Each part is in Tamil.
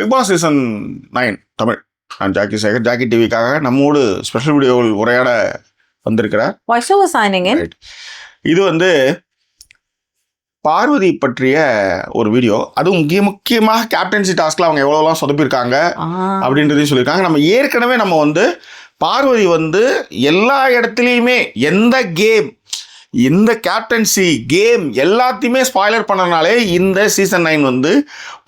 Bigg Boss season nine Tamil. நான் ஜாக்கி சேகர் ஜாக்கி டிவிக்காக நம்மோடு ஸ்பெஷல் வீடியோவில் உரையாட வந்திருக்கிறார். இது வந்து பார்வதி பற்றிய ஒரு வீடியோ அதுவும் முக்கிய முக்கியமாக கேப்டன்சி டாஸ்க்ல அவங்க எவ்வளோலாம் சொதப்பிருக்காங்க அப்படின்றதையும் சொல்லியிருக்காங்க. நம்ம ஏற்கனவே நம்ம வந்து பார்வதி வந்து எல்லா இடத்துலையுமே எந்த கேம் இந்த கேப்டன்சி கேம் எல்லாத்தையுமே ஸ்பாய்லர் பண்ணனாலே இந்த சீசன் நைன் வந்து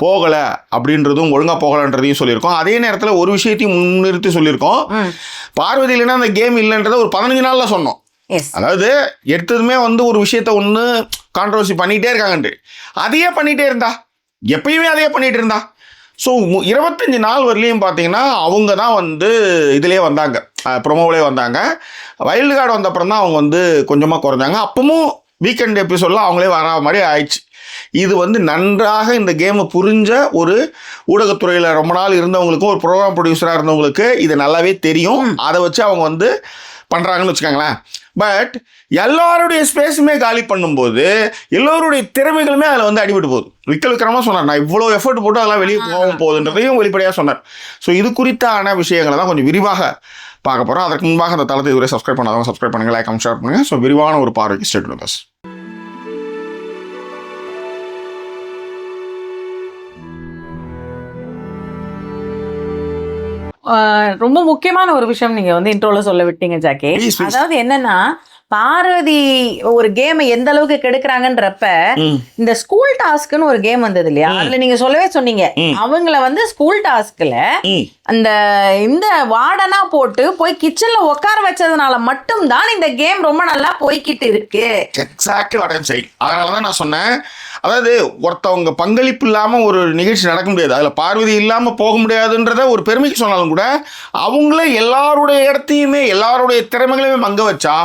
போகலை அப்படின்றதும் ஒழுங்காக போகலைன்றதையும் சொல்லியிருக்கோம். அதே நேரத்தில் ஒரு விஷயத்தையும் முன்னிறுத்தி சொல்லியிருக்கோம். பார்வதி இல்லைன்னா அந்த கேம் இல்லைன்றதை ஒரு பதினஞ்சு நாளில் சொன்னோம். அதாவது எடுத்ததுமே வந்து ஒரு விஷயத்த ஒன்று கான்ட்ரவர்சி பண்ணிகிட்டே இருக்காங்கன்ட்டு. அதையே பண்ணிகிட்டே இருந்தா? எப்பயுமே அதையே பண்ணிட்டு இருந்தா? ஸோ இருபத்தஞ்சி நாள் வரலையும் பார்த்தீங்கன்னா அவங்க தான் வந்து இதிலே வந்தாங்க. ப்ரொமோவிலே வந்தாங்க. வைல்டு கார்டு வந்த அப்புறம் தான் அவங்க வந்து கொஞ்சமாக குறைஞ்சாங்க. அப்பவும் வீக்கெண்ட் எபிசோடில் அவங்களே வர மாதிரி ஆயிடுச்சு. இது வந்து நன்றாக இந்த கேமை புரிஞ்ச ஒரு ஊடகத்துறையில் ரொம்ப நாள் இருந்தவங்களுக்கும் ஒரு ப்ரோக்ராம் ப்ரொடியூசராக இருந்தவங்களுக்கு இது நல்லாவே தெரியும். அதை வச்சு அவங்க வந்து பண்ணுறாங்கன்னு வச்சுக்கோங்களேன். பட் எல்லாருடைய ஸ்பேஸுமே காலி பண்ணும்போது எல்லோருடைய திறமைகளுமே அதில் வந்து அடிபட்டு போகுது. விக்கல் விக்ரமாக சொன்னார். நான் இவ்வளோ எஃபர்ட் போட்டு அதெல்லாம் வெளியே போகவும் போகுதுன்றதையும் வெளிப்படையாக சொன்னார். ஸோ இது குறித்தான விஷயங்களை தான் கொஞ்சம் விரிவாக பார்க்க போகிறோம் அதற்கு முன்பாக அந்த தளத்தை இதுவரை சப்ஸ்கிரைப் பண்ணாதவங்க சப்ஸ்கிரைப் பண்ணுங்க லைக் ஷேர் பண்ணுங்க. ஸோ விரிவான ஒரு பார்வைக்கு ஸ்டேட் வித் ரொம்ப முக்கியமான ஒரு விஷயம் நீங்க வந்து இன்ட்ரோல சொல்ல விட்டீங்க ஜாக்கி. அதாவது என்னன்னா பார்வதி ஒரு கேம் எந்த அளவுக்கு கெடுக்குறாங்கன்றப்ப இந்த ஸ்கூல் டாஸ்க்னு ஒரு கேம் வந்தது இல்லையா? அதுல நீங்க சொல்லவே சொன்னீங்க. அவங்கள வந்து ஸ்கூல் டாஸ்க்ல அந்த இந்த வார்டனா போட்டு போய் கிச்சன்ல உட்கார வச்சதுனால மட்டும்தான் இந்த கேம் ரொம்ப நல்லா போய்கிட்டு இருக்கு. எக்ஸாக்ட்லி வாட் சைட் அதனால தான் நான் சொன்னேன். அதாவது ஒருத்தவங்க பங்களிப்பு இல்லாமல் ஒரு நிகழ்ச்சி நடக்க முடியாது. அதில் பார்வதி இல்லாமல் போக முடியாதுன்றத ஒரு பெருமைக்கு சொன்னாலும் கூட அவங்களே எல்லாருடைய இடத்தையுமே எல்லாருடைய திறமைகளையுமே மங்க வச்சா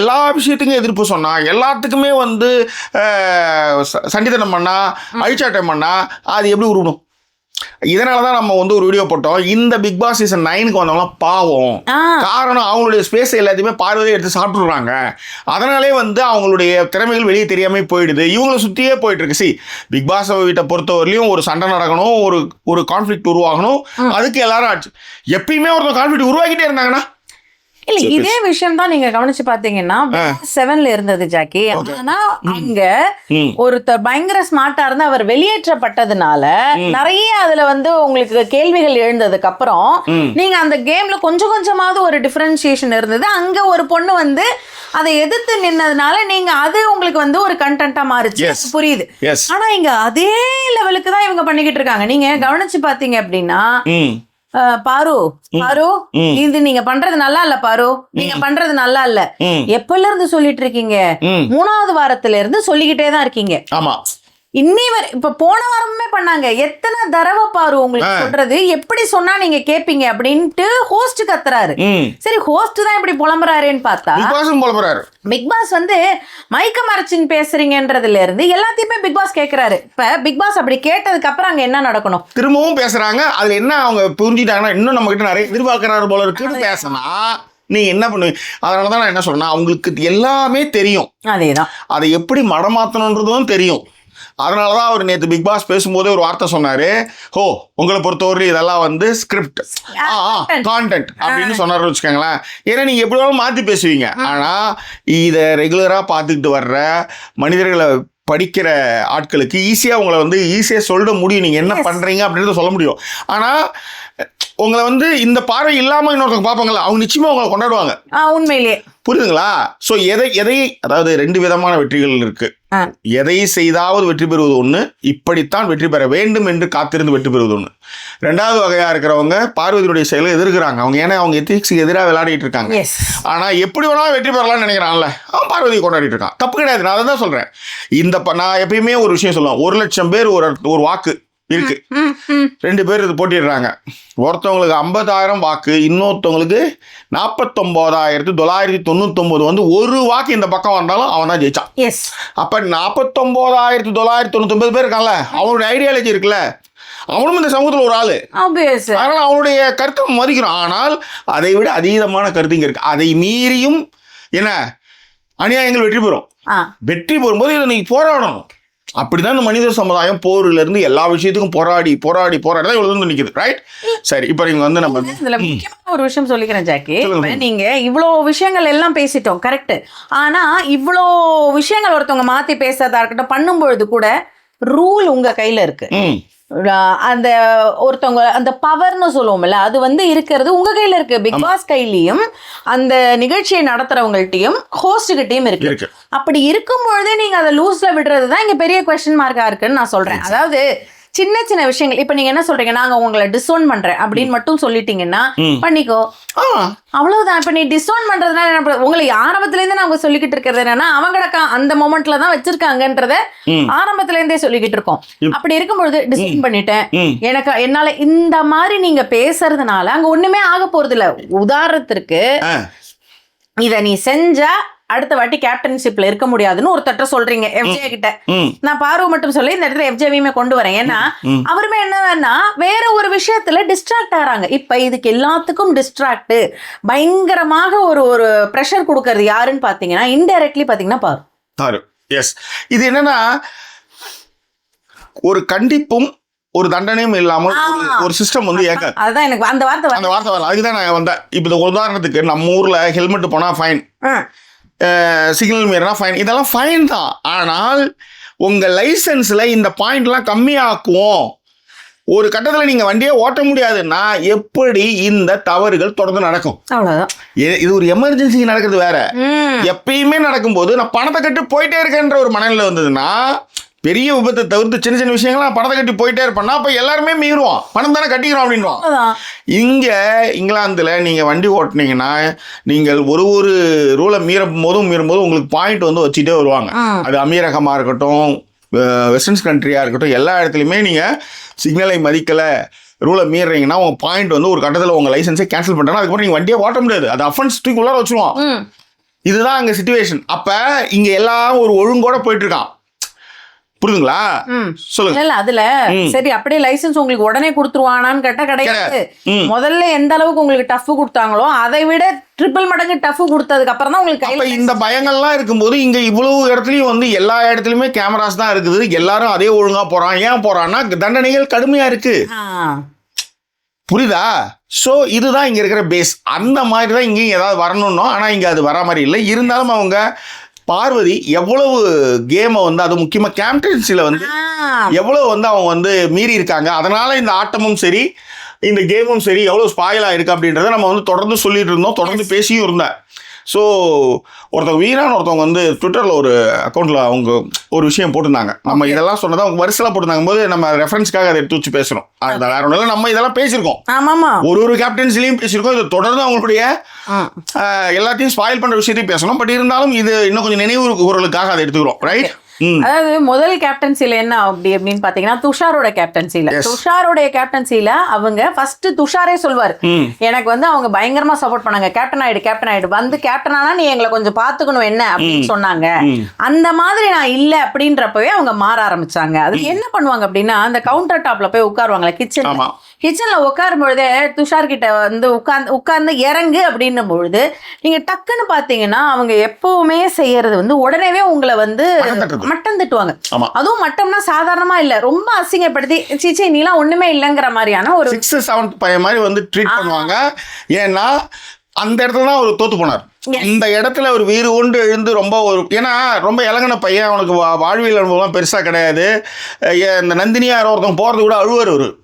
எல்லா விஷயத்துக்கும் எதிர்ப்பு சொன்னா எல்லாத்துக்குமே வந்து சண்டித்தனம் பண்ணா அழிச்சாட்டம் பண்ணா அது எப்படி உருவணும்? இதனால தான் நம்ம வந்து ஒரு வீடியோ போட்டோம். இந்த பிக் பாஸ் சீசன் நைனுக்கு வந்தவங்களாம் பாவம். காரணம் அவங்களுடைய ஸ்பேஸ் எல்லாத்தையுமே பார்வதியை எடுத்து சாப்பிட்றாங்க அதனாலே வந்து அவங்களுடைய திறமைகள் வெளியே தெரியாம போயிடுது. இவங்கள சுற்றியே போயிட்டு இருக்கு சி பிக் பாஸ் வீட்டை பொறுத்தவரையிலையும் ஒரு சண்டை நடக்கணும் ஒரு ஒரு கான்ஃப்ளிக்ட் உருவாகணும். அதுக்கு எல்லாரும் ஆச்சு. எப்பயுமே ஒருத்தர் கான்ஃப்ளிக்ட் உருவாக்கிட்டே இருந்தாங்கன்னா இல்ல இதே விஷயம் தான் நீங்க கவனிச்சு பாத்தீங்கன்னா செவன்ல இருந்தது ஜாக்கி ஆனா அங்க ஒருத்தர் பயங்கர ஸ்மார்ட்டா இருந்து அவர் வெளியேற்றப்பட்டதுனால நிறைய அதுல வந்து உங்களுக்கு கேள்விகள் எழுந்ததுக்கு அப்புறம். நீங்க அந்த கேம்ல கொஞ்சம் கொஞ்சமாவது ஒரு டிஃபரன்சியேஷன் இருந்தது. அங்க ஒரு பொண்ணு வந்து அதை எதிர்த்து நின்னதுனால நீங்க அது உங்களுக்கு வந்து ஒரு கண்டென்ட்டா மாறுச்சு. புரியுது. ஆனா இங்க அதே லெவலுக்கு தான் இவங்க பண்ணிக்கிட்டு இருக்காங்க. நீங்க கவனிச்சு பாத்தீங்க அப்படின்னா பாரு. பாரு. இது நீங்க பண்றது நல்லா இல்ல பாரு. நீங்க பண்றது நல்லா இல்ல. எப்பல இருந்து சொல்லிட்டு இருக்கீங்க? மூணாவது வாரத்துல இருந்து சொல்லிக்கிட்டே தான் இருக்கீங்க. ஆமாம் இன்னி வரை இப்ப போன வாரமுமே பண்ணாங்க. எத்தனை தடவை பாரு உங்களுக்கு சொல்றது. எப்படி சொன்னா நீங்க கேப்பீங்க அப்படின்ட்டு ஹோஸ்ட் கத்துறாரு. சரி ஹோஸ்ட் தான் இப்படி புலம்புறாருன்னு பார்த்தா பிக் பாஸும் போல போறாரு பிக் பாஸ் வந்து மைக்க மறைச்சின்னு பேசுறீங்கன்றதுல இருந்து எல்லாத்தையுமே பிக் பாஸ் கேக்குறாரு. இப்ப பிக் பாஸ் அப்படி கேட்டதுக்கு அப்புறம் அங்க என்ன நடக்கணும்? திரும்பவும் பேசுறாங்க. அதுல என்ன அவங்க புரிஞ்சுட்டாங்கன்னா இன்னும் நம்ம கிட்ட நிறைய எதிர்பார்க்கறாரு போல இருக்குன்னு பேசினா நீ என்ன பண்ணுவீங்க அதனால தான் நான் என்ன சொல்றேன்னா அவங்களுக்கு எல்லாமே தெரியும். அதேதான் அதை எப்படி மடமாற்றணுன்றதும் தெரியும். அதனால தான் அவர் நேற்று பிக் பாஸ் பேசும்போதே ஒரு வார்த்தை சொன்னாரு. ஹோ உங்களை பொறுத்தவரை இதெல்லாம் வந்து ஸ்கிரிப்ட் ஆ கான்டென்ட் அப்படின்னு சொன்னாரு வச்சுக்கோங்களேன். ஏன்னா நீங்கள் எப்படி வேணாலும் மாற்றி பேசுவீங்க. ஆனால் இதை ரெகுலராக பார்த்துக்கிட்டு வர்ற மனிதர்களை படிக்கிற ஆட்களுக்கு ஈஸியாக உங்களை வந்து ஈஸியாக சொல்ல முடியும். நீங்கள் என்ன பண்ணுறீங்க அப்படின்றத சொல்ல முடியும். ஆனால் உங்களை வந்து இந்த பார்வை இல்லாமல் இன்னொருத்தவங்க பார்ப்பாங்களா அவங்க நிச்சயமாக உங்களை கொண்டாடுவாங்க. உண்மையிலேயே புரியுதுங்களா? ஸோ எதை எதை அதாவது ரெண்டு விதமான வெற்றிகள் இருக்கு. எதை செய்தாவது வெற்றி பெறுவது ஒன்று இப்படித்தான் வெற்றி பெற வேண்டும் என்று காத்திருந்து வெற்றி பெறுவது ஒன்று ரெண்டாவது வகையா இருக்கிறவங்க பார்வதியுடைய செயலை எதிர்க்கிறாங்க. அவங்க ஏன்னா அவங்க எத்திக்ஸுக்கு எதிராக விளையாடிட்டு இருக்காங்க. எஸ் ஆனா எப்படி வேணாலும் வெற்றி பெறலாம்னு நினைக்கிறான்ல அவன் பார்வதியை கொண்டாடிட்டு இருக்கான். தப்பு கிடையாது நான் அதை தான் சொல்றேன். இந்த நான் எப்பயுமே ஒரு விஷயம் சொல்லுவேன். ஒரு லட்சம் பேர் ஒரு ஒரு வாக்கு. இருக்கு. ரெண்டு பேர் இது போட்டிடுறாங்க. ஒருத்தவங்களுக்கு ஐம்பதாயிரம் வாக்கு இன்னொருத்தவங்களுக்கு நாற்பத்தொம்போதாயிரத்து தொள்ளாயிரத்தி தொண்ணூத்தொம்பது வந்து ஒரு வாக்கு இந்த பக்கம் வந்தாலும் அவன் தான் ஜெயிச்சான். எஸ் அப்போ நாற்பத்தொம்போதாயிரத்து தொள்ளாயிரத்தி தொண்ணூத்தொம்பது பேர் இருக்கான்ல அவனுடைய ஐடியாலஜி இருக்குல்ல. அவனும் இந்த சமூகத்தில் ஒரு ஆள். அதனால் அவனுடைய கருத்தை மதிக்கிறோம். ஆனால் அதை விட அதீதமான கருத்து இங்கே இருக்குது அதை மீறியும் என்ன? அநியாயங்கள் வெற்றி பெறும். வெற்றி பெறும்போது இதை நீங்கள் போராடணும். அப்படிதான் இந்த மனித சமுதாயம் போர்ல இருந்து எல்லா விஷயத்துக்கும் போராடி போராடி போராடி தான் இவ்வளவு நிக்குது ரைட் சரி இப்போ நீங்க வந்து நம்ம இதுல முக்கியமான ஒரு விஷயம் சொல்லிக்கிறேன் ஜாக்கி. நீங்க இவ்வளோ விஷயங்கள் எல்லாம் பேசிட்டோம் கரெக்ட் ஆனா இவ்வளோ விஷயங்கள் ஒருத்தவங்க மாத்தி பேசுறதா இருக்கட்டும் பண்ணும்பொழுது கூட ரூல் உங்க கையில இருக்கு. அந்த ஒருத்தவங்க அந்த பவர்னு சொல்லுவோம்ல அது வந்து இருக்கிறது உங்க கையில இருக்கு. பிக் பாஸ் கையிலயும் அந்த நிகழ்ச்சியை நடத்துறவங்கள்ட்டயும் ஹோஸ்ட் கிட்டயும் இருக்கு. அப்படி இருக்கும் பொழுதே நீங்க அதை லூஸ்ல விடுறது தான் இங்க பெரிய கொஸ்டின் மார்க்கா இருக்குன்னு நான் சொல்றேன். அதாவது சின்ன சின்ன விஷயங்கள். இப்ப நீங்க என்ன சொல்றீங்க? நாங்க உங்களை டிஸ்ஓன் பண்றேன் அப்படின்னு மட்டும் சொல்லிட்டீங்கன்னா. பண்ணிக்கோ. அவ்வளவுதான். இப்ப நீ டிஸ்ஓன் பண்றதுனால என்ன உங்களை ஆரம்பத்துல இருந்து நான் அவங்க சொல்லிக்கிட்டு இருக்கிறது என்னன்னா அவங்க அந்த மொமெண்ட்ல தான் வச்சிருக்காங்கன்றத. ஆரம்பத்துல இருந்தே சொல்லிக்கிட்டு இருக்கோம். அப்படி இருக்கும்பொழுது டிஸ்ஓன் பண்ணிட்டேன். எனக்கு என்னால இந்த மாதிரி நீங்க பேசுறதுனால அங்க ஒண்ணுமே ஆக போறது இல்ல உதாரணத்திற்கு இத நீ செஞ்சா அடுத்த வாட்டி கேப்டன்ஷிப்ல இருக்க முடியாதுன்னு ஒரு தட்ட சொல்றீங்க எஃப்ஜே கிட்ட. நான் பார்வை மட்டும் சொல்லி இந்த இடத்துல எஃப்ஜேவையுமே கொண்டு வரேன். ஏன்னா. அவருமே என்னன்னா வேற ஒரு விஷயத்துல டிஸ்ட்ராக்ட் ஆறாங்க. இப்ப இதுக்கு எல்லாத்துக்கும் டிஸ்ட்ராக்ட் பயங்கரமாக ஒரு ஒரு ப்ரெஷர் கொடுக்கறது யாருன்னு பாத்தீங்கன்னா இன்டைரக்ட்லி பாத்தீங்கன்னா பாரு. எஸ் இது என்னன்னா ஒரு கண்டிப்பும் ஒரு தண்டனையும் இல்லாமல் ஒரு- சிஸ்டம் வந்து ஏக்க அதுதான் எனக்கு அந்த வார்த்தை வர- அந்த வார்த்தை வரல. அதுக்கு தான் நான் வந்தேன். இப்போ உதாரணத்துக்கு நம்ம ஊர்ல ஹெல்மெட் போனா ஃபைன். சிக்னல் மீறினா ஃபைன் இதெல்லாம் ஃபைன் தான். ஆனால் உங்க லைசன்ஸ்ல இந்த பாயிண்ட்லாம் கம்மியாக்குவோம் ஒரு கட்டத்தில் நீங்க வண்டியே ஓட்ட முடியாதுன்னா எப்படி இந்த தவறுகள் தொடர்ந்து நடக்கும்? இது ஒரு எமர்ஜென்சி நடக்கிறது வேற. எப்பயுமே நடக்கும்போது நான் பணத்தை கட்டி போயிட்டே இருக்கேன்ற ஒரு மனநிலை வந்ததுன்னா பெரிய விபத்தை தவிர்த்து சின்ன சின்ன விஷயங்கள்லாம் பணத்தை கட்டி போயிட்டே இருப்பேன்னா அப்போ எல்லாருமே மீறுவோம். பணம் தானே கட்டிக்கிறோம் அப்படின்வான் இங்கே இங்கிலாந்தில் நீங்கள் வண்டி ஓட்டுனீங்கன்னா நீங்கள் ஒரு ஒரு ரூலை மீறும் போதும் மீறும் போதும் உங்களுக்கு பாயிண்ட் வந்து வச்சுட்டே வருவாங்க. அது அமீரகமாக இருக்கட்டும் வெஸ்டர்ன்ஸ் கண்ட்ரியாக இருக்கட்டும் எல்லா இடத்துலையுமே நீங்கள் சிக்னலை மதிக்கலை ரூலை மீறுறீங்கன்னா உங்கள் பாயிண்ட் வந்து ஒரு கட்டத்தில் உங்கள் லைசன்ஸை கேன்சல் பண்ணுறாங்க அதுக்கப்புறம் நீங்கள் வண்டியே ஓட்ட முடியாது. அது அஃபென்ஸ் தூக்கி உள்ளார வச்சுருவான் ம். இதுதான் அங்கே சுச்சுவேஷன் அப்போ இங்கே எல்லாம் ஒரு ஒழுங்கோட போயிட்டு இருக்கான். புரியுதுங்களா. சொல்லுங்க. இல்ல அதுல சரி அப்படியே லைசென்ஸ் உங்களுக்கு உடனே கொடுத்துருவானான்னு கேட்டா கிடையாது. முதல்ல எந்த அளவுக்கு உங்களுக்கு டஃப் கொடுத்தாங்களோ அதை விட ட்ரிபிள் மடங்கு டஃப் கொடுத்ததுக்கு அப்புறம் தான் உங்களுக்கு அப்ப இந்த பயங்கள்லாம் இருக்கும்போது இங்க இவ்வளவு இடத்துலயும் வந்து எல்லா இடத்துலயுமே கேமராஸ் தான் இருக்குது. எல்லாரும் அதே ஒழுங்கா போறான் ஏன் போறான்னா தண்டனைகள் கடுமையா இருக்கு. புரியுதா? ஸோ இதுதான் இங்க இருக்கிற பேஸ் அந்த மாதிரி தான் இங்கேயும் ஏதாவது வரணும்னோ ஆனா இங்க அது வர மாதிரி இல்லை. இருந்தாலும் அவங்க பார்வதி எவ்வளவு கேமை வந்து அது முக்கியமா கேப்டன்சில வந்து. எவ்வளவு வந்து அவங்க வந்து மீறி இருக்காங்க. அதனால இந்த ஆட்டமும் சரி இந்த கேமும் சரி எவ்வளோ ஸ்பாயில் ஆயிருக்கு அப்படின்றத நம்ம வந்து தொடர்ந்து சொல்லிட்டு இருந்தோம். தொடர்ந்து பேசியும் இருந்தேன். ஸோ ஒருத்தவங்க வீரான் ஒருத்தவங்க வந்து ட்விட்டரில் ஒரு அக்கௌண்ட்டில் அவங்க ஒரு விஷயம் போட்டிருந்தாங்க. நம்ம இதெல்லாம் சொன்னதை அவங்க வரிசையில் போட்டிருந்தாங்க போது நம்ம ரெஃபரன்ஸ்க்காக அதை எடுத்து வச்சு பேசுகிறோம் அது வேற ஒன்றும் நம்ம இதெல்லாம் பேசியிருக்கோம். ஆமாமா. ஒரு ஒரு கேப்டன்ஸ்லையும் பேசியிருக்கோம். இது தொடர்ந்து அவங்களுடைய எல்லாத்தையும் ஸ்பாயில் பண்ணுற விஷயத்தையும் பேசணும். பட் இருந்தாலும் இது இன்னும் கொஞ்சம் நினைவு கூறலுக்காக அதை எடுத்துக்கிறோம். ரைட் அதாவது முதல் கேப்டன்சில என்ன அப்படி அப்படின்னு பாத்தீங்கன்னா துஷாரோட கேப்டன்சில Yes. துஷாரோடைய கேப்டன்சில அவங்க ஃபர்ஸ்ட் துஷாரே சொல்வாரு. எனக்கு வந்து அவங்க பயங்கரமா சப்போர்ட் பண்ணாங்க. கேப்டன் ஆயிடு கேப்டன் ஆயிடு. வந்து கேப்டன் ஆனா நீ எங்களை கொஞ்சம் பாத்துக்கணும் என்ன அப்படின்னு சொன்னாங்க. அந்த மாதிரி நான் இல்ல அப்படின்றப்பவே அவங்க மாற ஆரம்பிச்சாங்க. அது என்ன பண்ணுவாங்க அப்படின்னா அந்த கவுண்டர் டாப்ல போய் உட்காருவாங்களே கிச்சன். கிச்சன்ல உட்காரும் பொழுதே துஷார் கிட்ட வந்து உட்கார்ந்து உட்கார்ந்து இறங்கு அப்படின்னும் பொழுது நீங்க டக்குன்னு பாத்தீங்கன்னா அவங்க எப்பவுமே செய்யறது வந்து உடனேவே உங்களை வந்து மட்டம் தட்டுவாங்க. அதுவும் மட்டம்னா சாதாரணமா இல்ல. ரொம்ப அசிங்கப்படுத்தி சீச்சே நீலாம் ஒண்ணுமே இல்லைங்கிற மாதிரியான ஒரு சிக்ஸ் செவன்த் பையன் மாதிரி வந்து ட்ரீட் பண்ணுவாங்க. ஏன்னா அந்த இடத்துல தான் அவர் தோத்து போனார். இந்த இடத்துல ஒரு வீறு கொண்டு எழுந்து ரொம்ப ஒரு ஏன்னா ரொம்ப இலங்கின பையன். அவனுக்கு வா- வாழ்வியல் அனுபவம் பெருசாக கிடையாது. இந்த நந்தினியார் ஒருத்தன் போகிறது கூட அழுவார் அவரு. ஆமாமா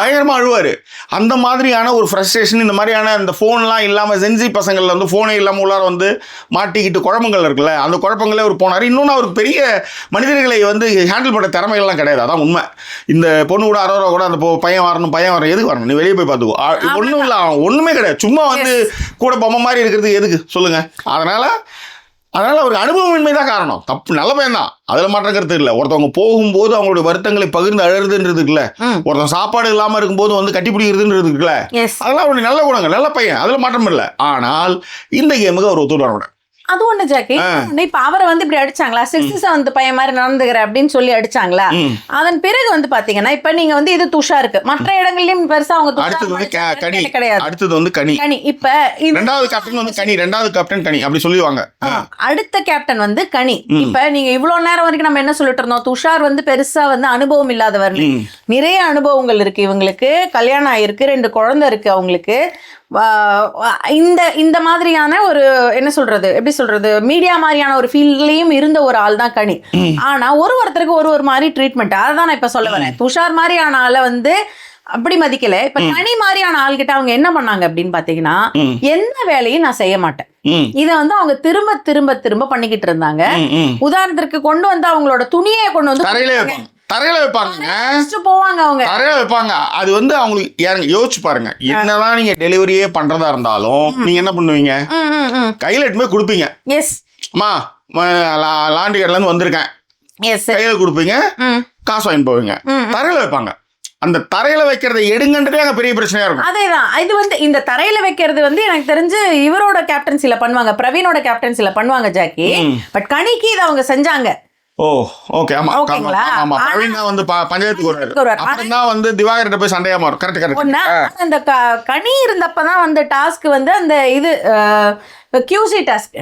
பயங்கரமா அழுவாரு. அந்த மாதிரியான ஒரு ஃப்ரஸ்ட்ரேஷன் இந்த மாதிரியான இந்த ஃபோன்லாம் இல்லாமல் சென்சி பசங்கள்ல வந்து ஃபோனே இல்லாமல் உள்ளார வந்து மாட்டிக்கிட்டு குழப்பங்கள் இருக்குல்ல அந்த குழப்பங்களே அவர் போனார். இன்னொன்று அவருக்கு பெரிய மனிதர்களை வந்து ஹேண்டில் பண்ண திறமைகள்லாம் கிடையாது. அதான் உண்மை. இந்த பொண்ணு கூட அரோரா கூட அந்த பையன் வரணும் பையன் வரணும் எதுக்கு வரணும்? நீ வெளியே போய் பார்த்துக்கோ ஒன்றும் இல்லை ஒன்றுமே கிடையாது. சும்மா வந்து கூட பொம்மை மாதிரி இருக்கிறது எதுக்கு? சொல்லுங்க. அதனால அதனால அவருக்கு அனுபவமின்மை தான் காரணம். தப்பு நல்ல பையன் தான் அதில் மாற்றம் கருத்து இல்லை. ஒருத்தவங்க போகும்போது அவங்களுடைய வருத்தங்களை பகிர்ந்து அழுறதுன்றது இருக்குல்ல. ஒருத்தன் சாப்பாடு இல்லாமல் இருக்கும்போது வந்து கட்டி பிடிக்கிறதுன்றது இருக்குல்ல. அதெல்லாம் அவருடைய நல்ல குணங்கள் நல்ல பையன். அதில் மாற்றம் இல்லை ஆனால் இந்த கேமுக்கு அவர் ஒத்து வரவிட அது ஒண்ணு ஜாக்கி. இப்ப அவரை வந்து இப்படி அடிச்சாங்களா? சிக்ஸ் செவன்த் பையன் மாதிரி நடந்துக்கிற அப்படின்னு சொல்லி அடிச்சாங்களா. அதன் பிறகு வந்து பாத்தீங்கன்னா இப்ப நீங்க வந்து இது துஷா இருக்கு. மற்ற இடங்கள்லயும் பெருசா அவங்க அடுத்தது வந்து கனி. கிடையாது. அடுத்தது வந்து கனி. கனி. இப்ப ரெண்டாவது கேப்டன் வந்து கனி. ரெண்டாவது கேப்டன் கனி. அப்படி சொல்லுவாங்க அடுத்த கேப்டன் வந்து கனி. இப்ப நீங்க இவ்வளவு நேரம் வரைக்கும் நம்ம என்ன சொல்லிட்டு இருந்தோம்? துஷார் வந்து பெருசா வந்து அனுபவம் இல்லாதவர். நிறைய அனுபவங்கள் இருக்கு இவங்களுக்கு. கல்யாணம் ஆயிருக்கு ரெண்டு குழந்தை இருக்கு அவங்களுக்கு. இந்த இந்த மாதிரியான ஒரு என்ன சொல்றது எப்படி சொல்றது மீடியா மாதிரியான ஒரு ஃபீல்ட்லயும் இருந்த ஒரு ஆள் தான் கனி. ஆனா ஒரு ஒருத்தருக்கு ஒரு ஒரு மாதிரி ட்ரீட்மெண்ட் அதான் நான் இப்ப சொல்ல வரேன். துஷார் மாதிரியான ஆளை வந்து அப்படி மதிக்கல. இப்ப கனி மாதிரியான ஆள்கிட்ட அவங்க என்ன பண்ணாங்க அப்படின்னு பாத்தீங்கன்னா. எந்த வேலையும் நான் செய்ய மாட்டேன். இதை வந்து அவங்க திரும்ப திரும்ப திரும்ப பண்ணிக்கிட்டு இருந்தாங்க. உதாரணத்திற்கு கொண்டு வந்து அவங்களோட துணியை கொண்டு வந்து தரையில வைப்பாங்க போவாங்க அவங்க. தரையில வைப்பாங்க. அது வந்து அவங்களுக்கு ஏறுங்க யோசிச்சு பாருங்க. என்னதான் நீங்க டெலிவரியே பண்றதா இருந்தாலும் நீங்க என்ன பண்ணுவீங்க? கையில எடுத்து போய் கொடுப்பீங்க. எஸ் அம்மா லாண்டி கடையில இருந்து வந்திருக்கேன். எஸ் கையில கொடுப்பீங்க காசு வாங்கி போவீங்க. தரையில வைப்பாங்க. அந்த தரையில வைக்கிறத எடுங்கன்றதே அங்க பெரிய பிரச்சனையா இருக்கும். அதேதான். இது வந்து இந்த தரையில வைக்கிறது வந்து எனக்கு தெரிஞ்சு இவரோட கேப்டன்சில பண்ணுவாங்க பிரவீனோட கேப்டன்சில பண்ணுவாங்க ஜாக்கி. பட் கணிக்கு இதை அவங்க செஞ்சாங்க. ஓ ஓகே ஆமா ஓகேங்களா? ஆமா பிரவீன் தான் வந்து பஞ்சாயத்துக்கு வருவாரு. அப்புறம் தான் வந்து திவாகர்கிட்ட போய் சண்டையா மாறும். கரெக்ட் கரெக்ட் அந்த கனி இருந்தப்பதான் வந்து டாஸ்க் வந்து அந்த இது கியூசி டாஸ்க்